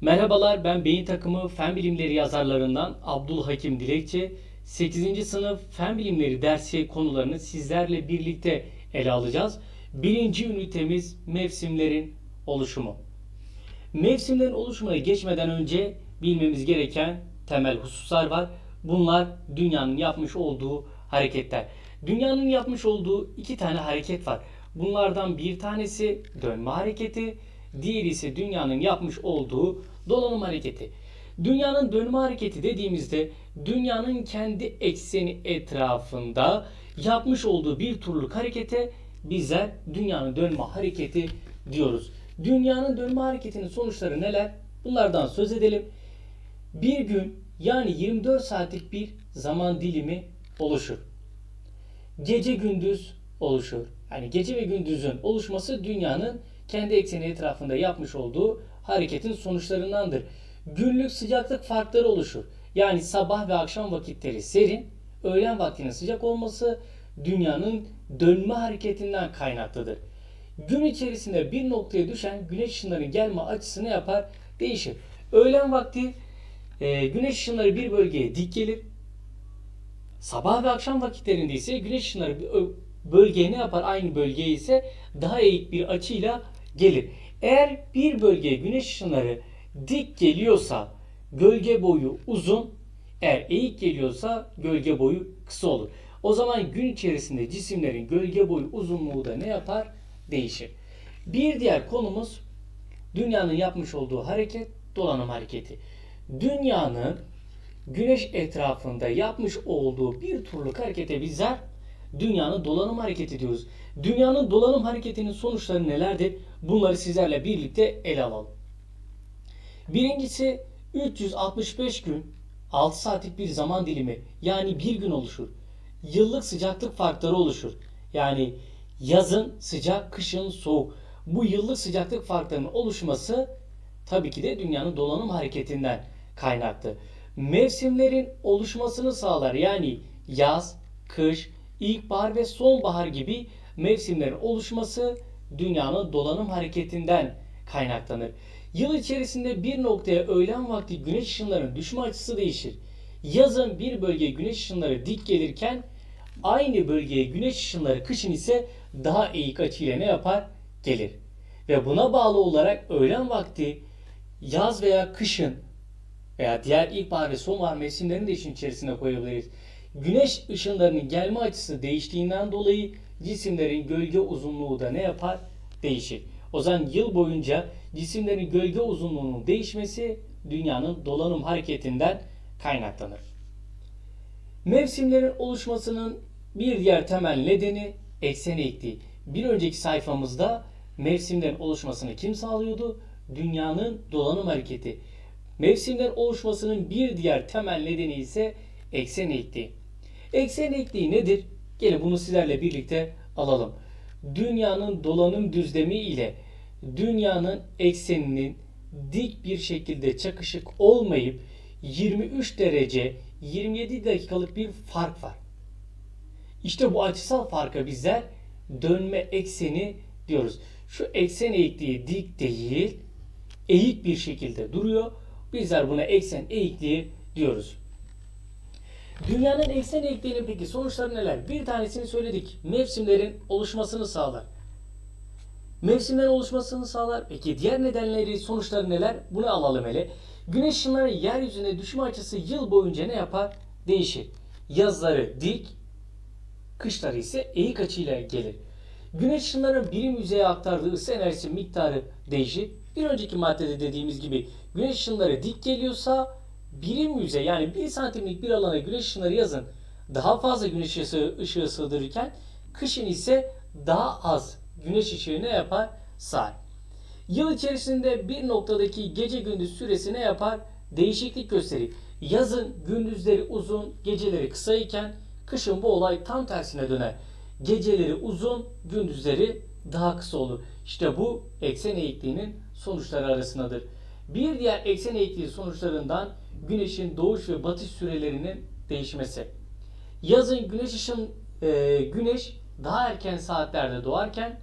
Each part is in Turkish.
Merhabalar ben Beyin Takımı Fen Bilimleri yazarlarından Abdülhakim Dilekçi. 8. sınıf Fen Bilimleri dersi konularını sizlerle birlikte ele alacağız. Birinci ünitemiz mevsimlerin oluşumu. Mevsimlerin oluşumuna geçmeden önce bilmemiz gereken temel hususlar var. Bunlar dünyanın yapmış olduğu hareketler. Dünyanın yapmış olduğu iki tane hareket var. Bunlardan bir tanesi dönme hareketi, diğeri ise dünyanın yapmış olduğu dolanım hareketi. Dünyanın dönme hareketi dediğimizde dünyanın kendi ekseni etrafında yapmış olduğu bir turluk harekete bizler dünyanın dönme hareketi diyoruz. Dünyanın dönme hareketinin sonuçları neler? Bunlardan söz edelim. Bir gün yani 24 saatlik bir zaman dilimi oluşur. Gece gündüz oluşur. Yani gece ve gündüzün oluşması dünyanın kendi ekseni etrafında yapmış olduğu hareketin sonuçlarındandır. Günlük sıcaklık farkları oluşur. Yani sabah ve akşam vakitleri serin, öğlen vaktinin sıcak olması dünyanın dönme hareketinden kaynaklıdır. Gün içerisinde bir noktaya düşen güneş ışınlarının gelme açısı ne yapar? Değişir. Öğlen vakti e, güneş ışınları bir bölgeye dik gelir. Sabah ve akşam vakitlerinde ise güneş ışınları bölgeye ne yapar? Aynı bölgeye ise daha eğik bir açıyla gelir. Eğer bir bölgeye güneş ışınları dik geliyorsa gölge boyu uzun, eğer eğik geliyorsa gölge boyu kısa olur. O zaman gün içerisinde cisimlerin gölge boyu uzunluğu da ne yapar? Değişir. Bir diğer konumuz dünyanın yapmış olduğu hareket dolanım hareketi. Dünyanın güneş etrafında yapmış olduğu bir turluk harekete bizler dünyanın dolanım hareketi diyoruz. Dünyanın dolanım hareketinin sonuçları nelerdir? Bunları sizlerle birlikte ele alalım. Birincisi 365 gün 6 saatlik bir zaman dilimi yani bir gün oluşur. Yıllık sıcaklık farkları oluşur. Yani yazın sıcak, kışın soğuk. Bu yıllık sıcaklık farklarının oluşması tabii ki de dünyanın dolanım hareketinden kaynaklı. Mevsimlerin oluşmasını sağlar. Yani yaz, kış, ilkbahar ve sonbahar gibi mevsimlerin oluşması dünyanın dolanım hareketinden kaynaklanır. Yıl içerisinde bir noktaya öğlen vakti güneş ışınlarının düşme açısı değişir. Yazın bir bölgeye güneş ışınları dik gelirken aynı bölgeye güneş ışınları kışın ise daha eğik açıyla ne yapar? Gelir. Ve buna bağlı olarak öğlen vakti yaz veya kışın veya diğer ilkbahar ve sonbahar mevsimlerini de işin içerisine koyabiliriz. Güneş ışınlarının gelme açısı değiştiğinden dolayı cisimlerin gölge uzunluğu da ne yapar? Değişir. O zaman yıl boyunca cisimlerin gölge uzunluğunun değişmesi dünyanın dolanım hareketinden kaynaklanır. Mevsimlerin oluşmasının bir diğer temel nedeni eksen eğikliği. Bir önceki sayfamızda mevsimlerin oluşmasını kim sağlıyordu? Dünyanın dolanım hareketi. Mevsimlerin oluşmasının bir diğer temel nedeni ise eksen eğikliği. Eksen eğikliği nedir? Gelin bunu sizlerle birlikte alalım. Dünyanın dolanım düzlemi ile dünyanın ekseninin dik bir şekilde çakışık olmayıp 23 derece 27 dakikalık bir fark var. İşte bu açısal farka bizler dönme ekseni diyoruz. Şu eksen eğikliği dik değil, eğik bir şekilde duruyor. Bizler buna eksen eğikliği diyoruz. Dünyanın eksen eğikliğinin peki sonuçları neler? Bir tanesini söyledik. Mevsimlerin oluşmasını sağlar. Mevsimlerin oluşmasını sağlar. Peki diğer nedenleri, sonuçları neler? Bunu alalım hele. Güneş ışınları yeryüzüne düşme açısı yıl boyunca ne yapar? Değişir. Yazları dik, kışları ise eğik açıyla gelir. Güneş ışınlarının birim yüzeye aktardığı ısı enerjisi miktarı değişir. Bir önceki maddede dediğimiz gibi güneş ışınları dik geliyorsa birim yüzey yani 1 santimlik bir alana güneş ışınları yazın daha fazla güneş ışığı, ışığı sığdırırken kışın ise daha az güneş ışığı ne yapar? Sağar. Yıl içerisinde bir noktadaki gece gündüz süresi ne yapar? Değişiklik gösterir. Yazın gündüzleri uzun, geceleri kısa iken kışın bu olay tam tersine döner. Geceleri uzun, gündüzleri daha kısa olur. İşte bu eksen eğikliğinin sonuçları arasındadır. Bir diğer eksen eğikliği sonuçlarından güneşin doğuş ve batış sürelerinin değişmesi. Yazın güneş ışın e, güneş daha erken saatlerde doğarken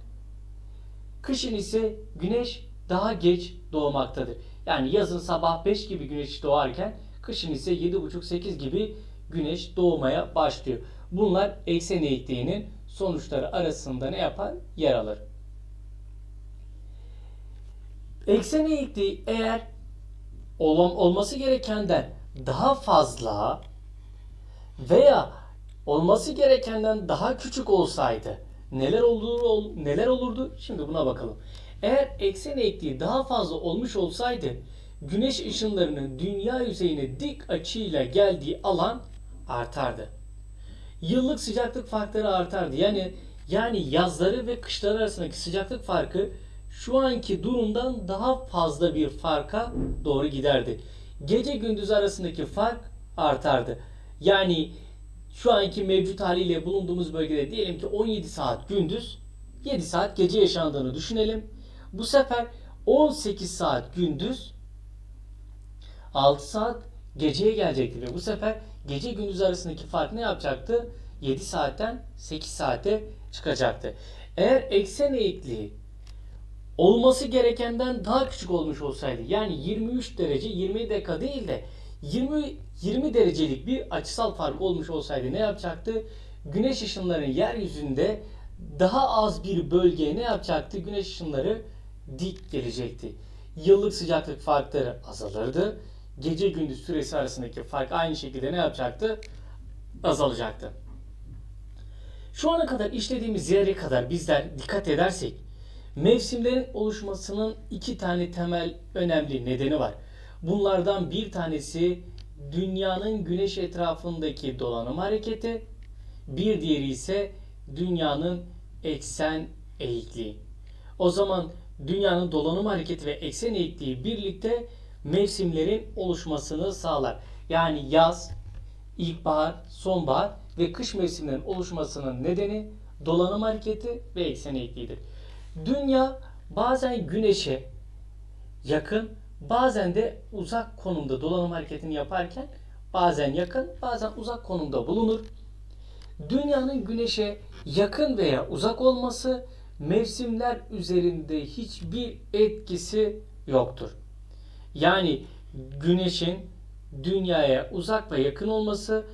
kışın ise güneş daha geç doğmaktadır. Yani yazın sabah 5 gibi güneş doğarken kışın ise 7.30-8 gibi güneş doğmaya başlıyor. Bunlar eksen eğikliğinin sonuçları arasında ne yapar? Yer alır. Eksen eğikliği eğer ol- olması gerekenden daha fazla veya olması gerekenden daha küçük olsaydı neler olur ol- neler olurdu? Şimdi buna bakalım. Eğer eksen eğikliği daha fazla olmuş olsaydı güneş ışınlarının dünya yüzeyine dik açıyla geldiği alan artardı. Yıllık sıcaklık farkları artardı. Yani yani yazları ve kışları arasındaki sıcaklık farkı şu anki durumdan daha fazla bir farka doğru giderdi. Gece gündüz arasındaki fark artardı. Yani şu anki mevcut haliyle bulunduğumuz bölgede diyelim ki 17 saat gündüz, 7 saat gece yaşandığını düşünelim. Bu sefer 18 saat gündüz, 6 saat geceye gelecekti ve bu sefer gece gündüz arasındaki fark ne yapacaktı? 7 saatten 8 saate çıkacaktı. Eğer eksen eğikliği olması gerekenden daha küçük olmuş olsaydı yani 23 derece 20 dakika değil de 20 20 derecelik bir açısal fark olmuş olsaydı ne yapacaktı? Güneş ışınlarının yeryüzünde daha az bir bölgeye ne yapacaktı? Güneş ışınları dik gelecekti. Yıllık sıcaklık farkları azalırdı. Gece gündüz süresi arasındaki fark aynı şekilde ne yapacaktı? Azalacaktı. Şu ana kadar işlediğimiz yere kadar bizler dikkat edersek mevsimlerin oluşmasının iki tane temel önemli nedeni var. Bunlardan bir tanesi dünyanın güneş etrafındaki dolanım hareketi, bir diğeri ise dünyanın eksen eğikliği. O zaman dünyanın dolanım hareketi ve eksen eğikliği birlikte mevsimlerin oluşmasını sağlar. Yani yaz, ilkbahar, sonbahar ve kış mevsimlerinin oluşmasının nedeni dolanım hareketi ve eksen eğikliğidir. Dünya bazen güneşe yakın, bazen de uzak konumda dolanım hareketini yaparken bazen yakın, bazen uzak konumda bulunur. Dünyanın güneşe yakın veya uzak olması mevsimler üzerinde hiçbir etkisi yoktur. Yani güneşin dünyaya uzak ve yakın olması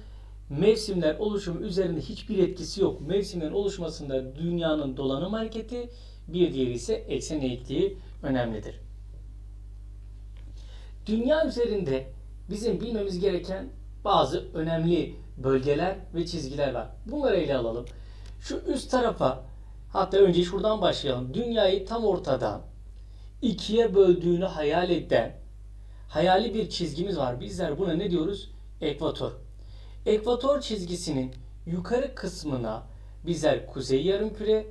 mevsimler oluşumu üzerinde hiçbir etkisi yok. Mevsimlerin oluşmasında dünyanın dolanım hareketi bir diğeri ise eksen eğikliği önemlidir. Dünya üzerinde bizim bilmemiz gereken bazı önemli bölgeler ve çizgiler var. Bunları ele alalım. Şu üst tarafa hatta önce şuradan başlayalım. Dünyayı tam ortadan ikiye böldüğünü hayal eden hayali bir çizgimiz var. Bizler buna ne diyoruz? Ekvator. Ekvator çizgisinin yukarı kısmına bizler kuzey yarımküre,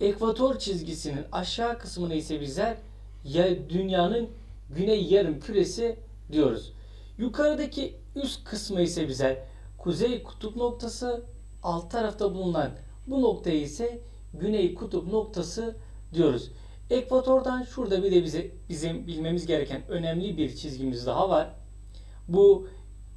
ekvator çizgisinin aşağı kısmına ise bizler ya dünyanın güney yarım küresi diyoruz. Yukarıdaki üst kısmı ise bizler kuzey kutup noktası, alt tarafta bulunan bu noktayı ise güney kutup noktası diyoruz. Ekvatordan şurada bir de bize bizim bilmemiz gereken önemli bir çizgimiz daha var. Bu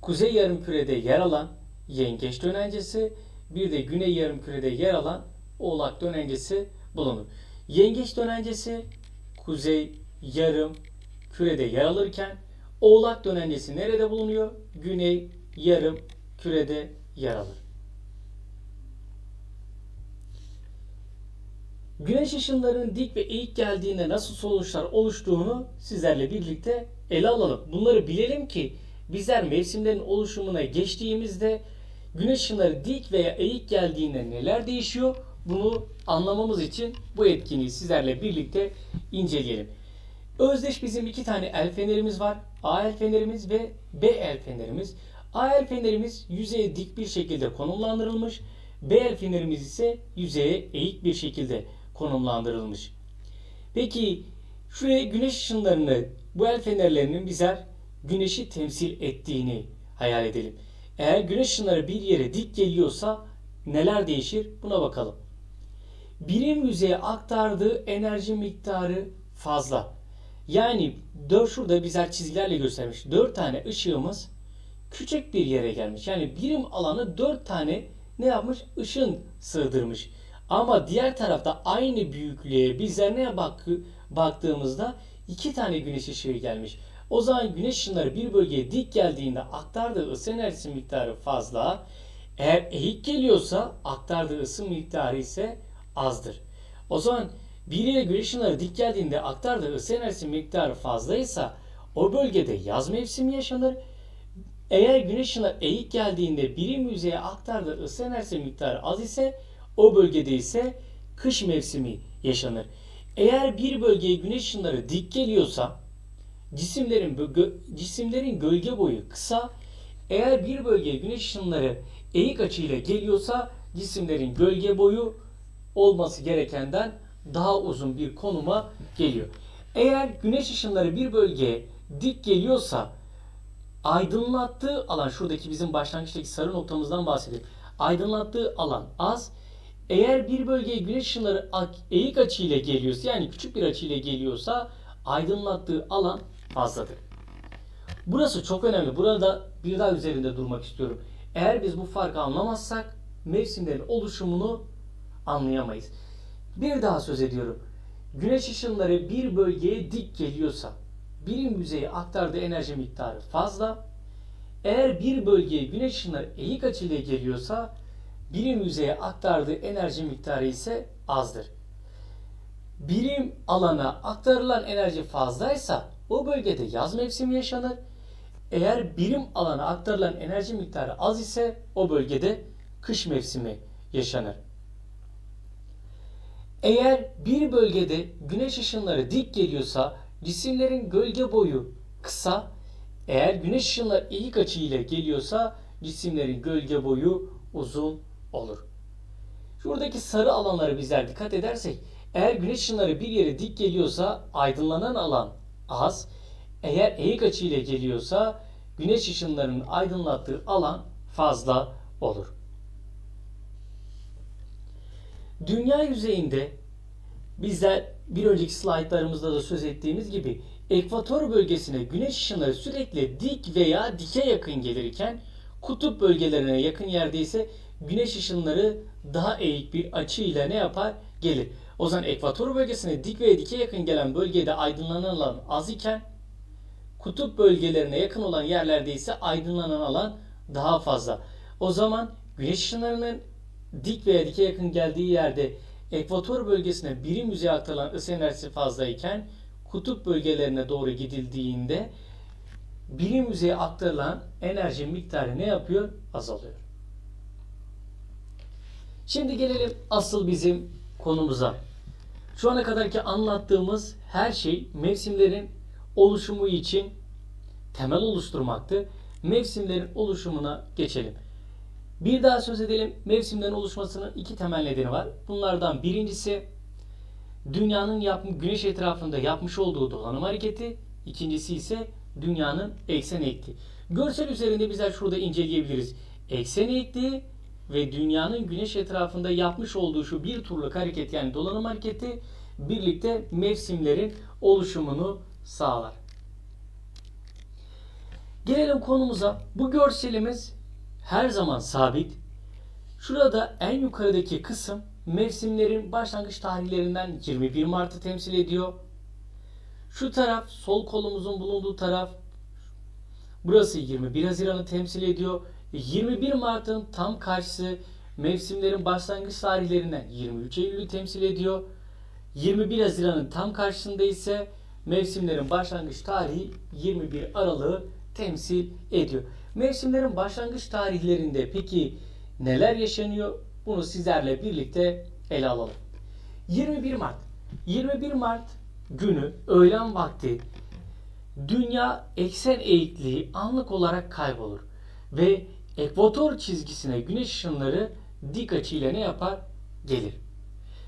kuzey yarımkürede yer alan yengeç dönencesi, bir de güney yarımkürede yer alan oğlak dönencesi bulunur. Yengeç dönencesi kuzey yarım kürede yer alırken oğlak dönencesi nerede bulunuyor? Güney yarım kürede yer alır. Güneş ışınlarının dik ve eğik geldiğinde nasıl sonuçlar oluştuğunu sizlerle birlikte ele alalım. Bunları bilelim ki bizler mevsimlerin oluşumuna geçtiğimizde güneş ışınları dik veya eğik geldiğinde neler değişiyor? Bunu anlamamız için bu etkinliği sizlerle birlikte inceleyelim. Özdeş bizim iki tane el fenerimiz var. A el fenerimiz ve B el fenerimiz. A el fenerimiz yüzeye dik bir şekilde konumlandırılmış. B el fenerimiz ise yüzeye eğik bir şekilde konumlandırılmış. Peki şuraya güneş ışınlarını bu el fenerlerinin bizer güneşi temsil ettiğini hayal edelim. Eğer güneş ışınları bir yere dik geliyorsa neler değişir? Buna bakalım. Birim yüzeye aktardığı enerji miktarı fazla. Yani 4 şurada bizler çizgilerle göstermiş. 4 tane ışığımız küçük bir yere gelmiş. Yani birim alanı 4 tane ne yapmış? Işın sığdırmış. Ama diğer tarafta aynı büyüklüğe bizler neye bak baktığımızda iki tane güneş ışığı gelmiş. O zaman güneş ışınları bir bölgeye dik geldiğinde aktardığı ısı enerjisi miktarı fazla. Eğer eğik geliyorsa aktardığı ısı miktarı ise azdır. O zaman bir yere güneş ışınları dik geldiğinde aktardığı ısı enerjisi miktarı fazlaysa o bölgede yaz mevsimi yaşanır. Eğer güneş ışınları eğik geldiğinde birim yüzeye aktardığı ısı enerjisi miktarı az ise o bölgede ise kış mevsimi yaşanır. Eğer bir bölgeye güneş ışınları dik geliyorsa cisimlerin bö- cisimlerin gölge boyu kısa. Eğer bir bölgeye güneş ışınları eğik açıyla geliyorsa cisimlerin gölge boyu olması gerekenden daha uzun bir konuma geliyor. Eğer güneş ışınları bir bölgeye dik geliyorsa aydınlattığı alan şuradaki bizim başlangıçtaki sarı noktamızdan bahsedeyim. Aydınlattığı alan az. Eğer bir bölgeye güneş ışınları eğik açıyla geliyorsa yani küçük bir açıyla geliyorsa aydınlattığı alan fazladır. Burası çok önemli. Burada bir daha üzerinde durmak istiyorum. Eğer biz bu farkı anlamazsak mevsimlerin oluşumunu anlayamayız. Bir daha söz ediyorum. Güneş ışınları bir bölgeye dik geliyorsa birim yüzeye aktardığı enerji miktarı fazla. Eğer bir bölgeye güneş ışınları eğik açıyla geliyorsa birim yüzeye aktardığı enerji miktarı ise azdır. Birim alana aktarılan enerji fazlaysa o bölgede yaz mevsimi yaşanır. Eğer birim alana aktarılan enerji miktarı az ise o bölgede kış mevsimi yaşanır. Eğer bir bölgede güneş ışınları dik geliyorsa cisimlerin gölge boyu kısa. Eğer güneş ışınları eğik açı ile geliyorsa cisimlerin gölge boyu uzun olur. Şuradaki sarı alanlara bizler dikkat edersek eğer güneş ışınları bir yere dik geliyorsa aydınlanan alan az. Eğer eğik açı ile geliyorsa güneş ışınlarının aydınlattığı alan fazla olur. Dünya yüzeyinde bizler bir önceki slaytlarımızda da söz ettiğimiz gibi ekvator bölgesine güneş ışınları sürekli dik veya dike yakın gelirken kutup bölgelerine yakın yerde ise güneş ışınları daha eğik bir açıyla ne yapar? Gelir. O zaman ekvator bölgesine dik veya dike yakın gelen bölgede aydınlanan alan az iken kutup bölgelerine yakın olan yerlerde ise aydınlanan alan daha fazla. O zaman güneş ışınlarının dik veya dike yakın geldiği yerde ekvator bölgesine birim yüzeye aktarılan ısı enerjisi fazlayken kutup bölgelerine doğru gidildiğinde birim yüzeye aktarılan enerji miktarı ne yapıyor? Azalıyor. Şimdi gelelim asıl bizim konumuza. Şu ana kadarki anlattığımız her şey mevsimlerin oluşumu için temel oluşturmaktı. Mevsimlerin oluşumuna geçelim. Bir daha söz edelim. Mevsimlerin oluşmasının iki temel nedeni var. Bunlardan birincisi dünyanın yap güneş etrafında yapmış olduğu dolanım hareketi. İkincisi ise dünyanın eksen eğikliği. Görsel üzerinde bizler şurada inceleyebiliriz. Eksen eğikliği ve dünyanın güneş etrafında yapmış olduğu şu bir turluk hareket yani dolanım hareketi birlikte mevsimlerin oluşumunu sağlar. Gelelim konumuza. Bu görselimiz her zaman sabit. Şurada en yukarıdaki kısım mevsimlerin başlangıç tarihlerinden 21 Mart'ı temsil ediyor. Şu taraf sol kolumuzun bulunduğu taraf burası 21 Haziran'ı temsil ediyor. 21 Mart'ın tam karşısı mevsimlerin başlangıç tarihlerinden 23 Eylül'ü temsil ediyor. 21 Haziran'ın tam karşısında ise mevsimlerin başlangıç tarihi 21 Aralık'ı temsil ediyor. Mevsimlerin başlangıç tarihlerinde peki neler yaşanıyor? Bunu sizlerle birlikte ele alalım. 21 Mart. 21 Mart günü öğlen vakti dünya eksen eğikliği anlık olarak kaybolur ve ekvator çizgisine güneş ışınları dik açıyla ne yapar? Gelir.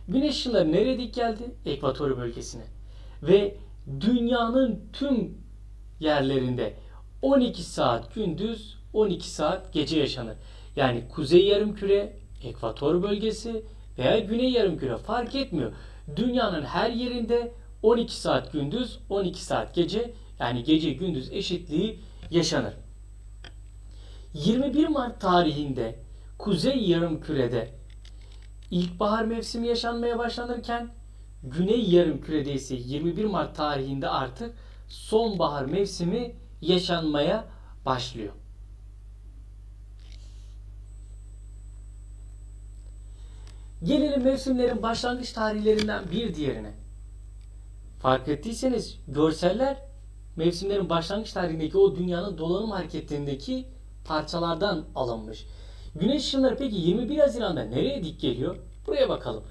Güneş ışınları nereye dik geldi? Ekvator bölgesine. Ve dünyanın tüm yerlerinde 12 saat gündüz, 12 saat gece yaşanır. Yani kuzey yarımküre, ekvator bölgesi veya güney yarımküre fark etmiyor. Dünyanın her yerinde 12 saat gündüz, 12 saat gece yani gece gündüz eşitliği yaşanır. 21 Mart tarihinde kuzey yarımkürede ilkbahar mevsimi yaşanmaya başlanırken Güney yarımkürede ise 21 Mart tarihinde artık sonbahar mevsimi yaşanmaya başlıyor. Gelelim mevsimlerin başlangıç tarihlerinden bir diğerine. Fark ettiyseniz görseller mevsimlerin başlangıç tarihindeki o dünyanın dolanım hareketindeki parçalardan alınmış. Güneş ışınları peki 21 Haziran'da nereye dik geliyor? Buraya bakalım.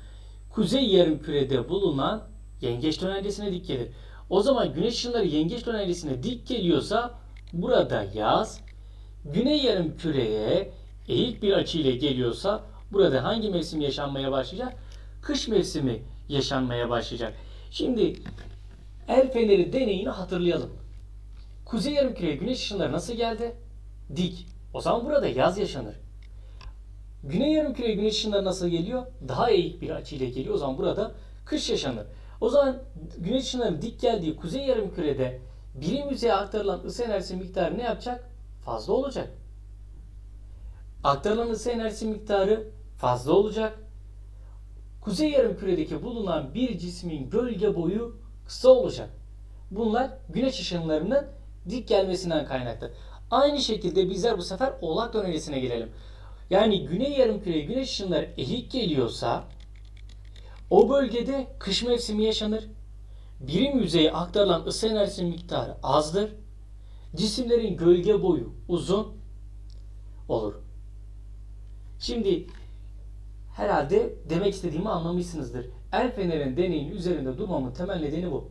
Kuzey yarımkürede bulunan yengeç dönencesine dik gelir. O zaman güneş ışınları yengeç dönencesine dik geliyorsa burada yaz, güney yarımküreye eğik bir açı ile geliyorsa burada hangi mevsim yaşanmaya başlayacak? Kış mevsimi yaşanmaya başlayacak. Şimdi el feneri deneyini hatırlayalım. Kuzey yarımküreye güneş ışınları nasıl geldi? Dik. O zaman burada yaz yaşanır. Güney yarımküreye güneş ışınları nasıl geliyor? Daha eğik bir açıyla geliyor. O zaman burada kış yaşanır. O zaman güneş ışınları dik geldiği kuzey yarımkürede birim yüzeye aktarılan ısı enerjisi miktarı ne yapacak? Fazla olacak. Aktarılan ısı enerjisi miktarı fazla olacak. Kuzey yarımküredeki bulunan bir cismin gölge boyu kısa olacak. Bunlar güneş ışınlarının dik gelmesinden kaynaklı. Aynı şekilde bizler bu sefer oğlak dönencesine gelelim. Yani güney yarımküreye güneş ışınları eğik geliyorsa o bölgede kış mevsimi yaşanır. Birim yüzeye aktarılan ısı enerjisi miktarı azdır. Cisimlerin gölge boyu uzun olur. Şimdi herhalde demek istediğimi anlamışsınızdır. El fenerin deneyinin üzerinde durmamın temel nedeni bu.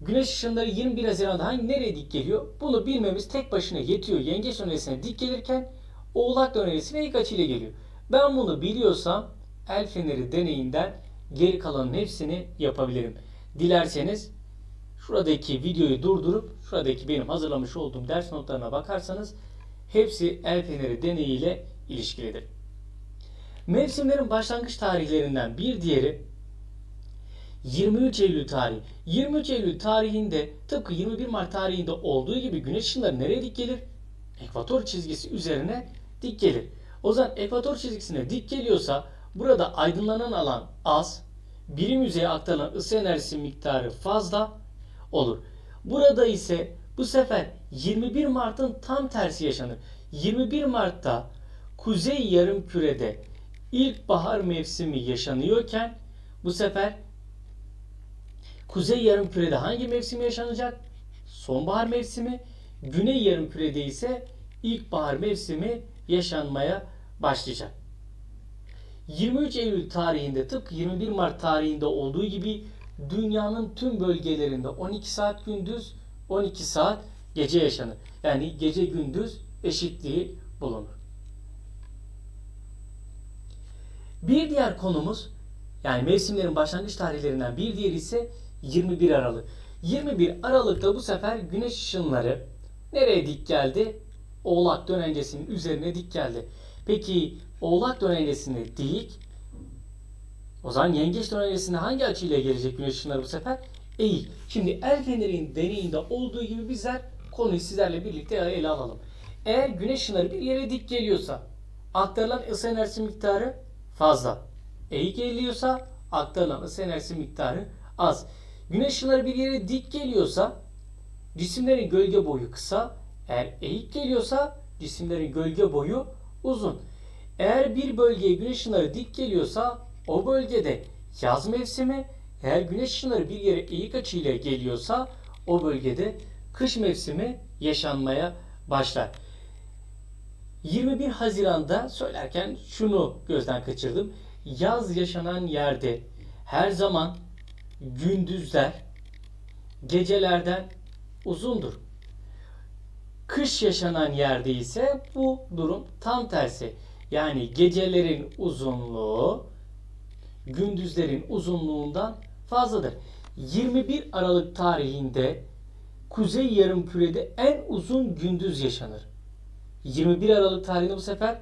Güneş ışınları 21 Haziran'da hangi nereye dik geliyor? Bunu bilmemiz tek başına yetiyor. Yengeç dönerisine dik gelirken Oğlak dönerisine ilk açıyla geliyor. Ben bunu biliyorsam el feneri deneyinden geri kalanın hepsini yapabilirim. Dilerseniz şuradaki videoyu durdurup şuradaki benim hazırlamış olduğum ders notlarına bakarsanız hepsi el feneri deneyiyle ilişkilidir. Mevsimlerin başlangıç tarihlerinden bir diğeri 23 Eylül tarihi. 23 Eylül tarihinde tıpkı 21 Mart tarihinde olduğu gibi güneş ışınları nereye dik gelir? Ekvator çizgisi üzerine dik gelir. O zaman ekvator çizgisine dik geliyorsa burada aydınlanan alan az, birim yüzeye aktarılan ısı enerjisi miktarı fazla olur. Burada ise bu sefer 21 Mart'ın tam tersi yaşanır. 21 Mart'ta kuzey yarım kürede ilkbahar mevsimi yaşanıyorken bu sefer kuzey yarım kürede hangi mevsim yaşanacak? Sonbahar mevsimi. Güney yarım kürede ise ilkbahar mevsimi yaşanmaya başlayacak. 23 Eylül tarihinde tıpkı 21 Mart tarihinde olduğu gibi dünyanın tüm bölgelerinde 12 saat gündüz 12 saat gece yaşanır. Yani gece gündüz eşitliği bulunur. Bir diğer konumuz yani mevsimlerin başlangıç tarihlerinden bir diğeri ise 21 Aralık. 21 Aralık'ta bu sefer güneş ışınları nereye dik geldi? Oğlak dönencesinin üzerine dik geldi. Peki Oğlak dönencesine dik o zaman yengeç dönencesine hangi açıyla gelecek güneş ışınları bu sefer? Eğik. Şimdi el fenerin deneyinde olduğu gibi bizler konuyu sizlerle birlikte ele alalım. Eğer güneş ışınları bir yere dik geliyorsa aktarılan ısı enerjisi miktarı fazla. Eğik geliyorsa aktarılan ısı enerjisi miktarı az. Güneş ışınları bir yere dik geliyorsa cisimlerin gölge boyu kısa. Eğer eğik geliyorsa cisimlerin gölge boyu uzun. Eğer bir bölgeye güneş ışınları dik geliyorsa o bölgede yaz mevsimi, eğer güneş ışınları bir yere eğik açıyla geliyorsa o bölgede kış mevsimi yaşanmaya başlar. 21 Haziran'da söylerken şunu gözden kaçırdım. Yaz yaşanan yerde her zaman gündüzler gecelerden uzundur. Kış yaşanan yerde ise bu durum tam tersi. Yani gecelerin uzunluğu gündüzlerin uzunluğundan fazladır. 21 Aralık tarihinde Kuzey Yarımküre'de en uzun gündüz yaşanır. 21 Aralık tarihinde bu sefer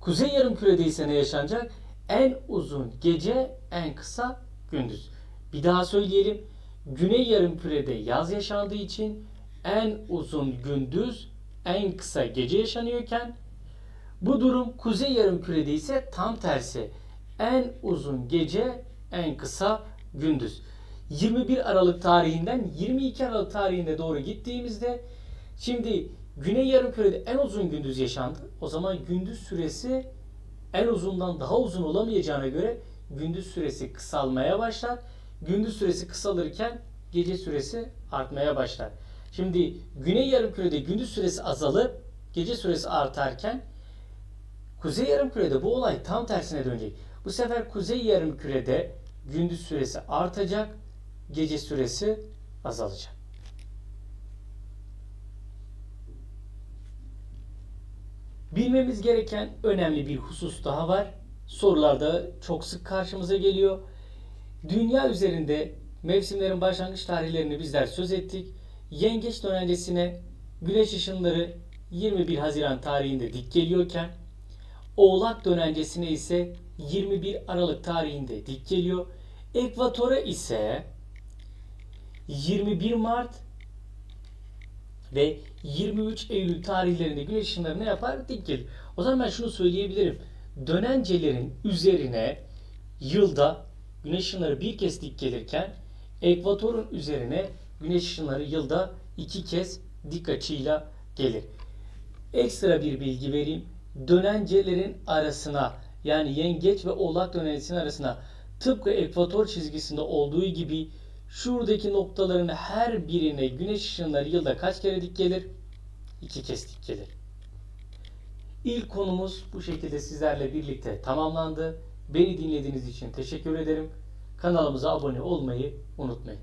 Kuzey Yarımküre'de ise ne yaşanacak? En uzun gece, en kısa gündüz. Bir daha söyleyelim. Güney Yarımküre'de yaz yaşandığı için en uzun gündüz, en kısa gece yaşanıyorken bu durum Kuzey Yarımküre'de ise tam tersi. En uzun gece, en kısa gündüz. 21 Aralık tarihinden 22 Aralık tarihine doğru gittiğimizde şimdi Güney Yarımküre'de en uzun gündüz yaşandı. O zaman gündüz süresi en uzundan daha uzun olamayacağına göre gündüz süresi kısalmaya başlar. Gündüz süresi kısalırken gece süresi artmaya başlar. Şimdi Güney Yarımküre'de gündüz süresi azalıp gece süresi artarken Kuzey Yarımküre'de bu olay tam tersine dönecek. Bu sefer Kuzey Yarımküre'de gündüz süresi artacak, gece süresi azalacak. Bilmemiz gereken önemli bir husus daha var. Sorularda çok sık karşımıza geliyor. Dünya üzerinde mevsimlerin başlangıç tarihlerini bizler söz ettik. Yengeç dönencesine güneş ışınları 21 Haziran tarihinde dik geliyorken Oğlak dönencesine ise 21 Aralık tarihinde dik geliyor. Ekvatora ise 21 Mart ve 23 Eylül tarihlerinde güneş ışınları ne yapar? Dik gelir. O zaman ben şunu söyleyebilirim. Dönencelerin üzerine yılda güneş ışınları bir kez dik gelirken ekvatorun üzerine güneş ışınları yılda iki kez dik açıyla gelir. Ekstra bir bilgi vereyim. Dönencelerin arasına yani yengeç ve oğlak dönencesinin arasına tıpkı ekvator çizgisinde olduğu gibi şuradaki noktaların her birine güneş ışınları yılda kaç kere dik gelir? İki kez dik gelir. İlk konumuz bu şekilde sizlerle birlikte tamamlandı. Beni dinlediğiniz için teşekkür ederim. Kanalımıza abone olmayı unutmayın.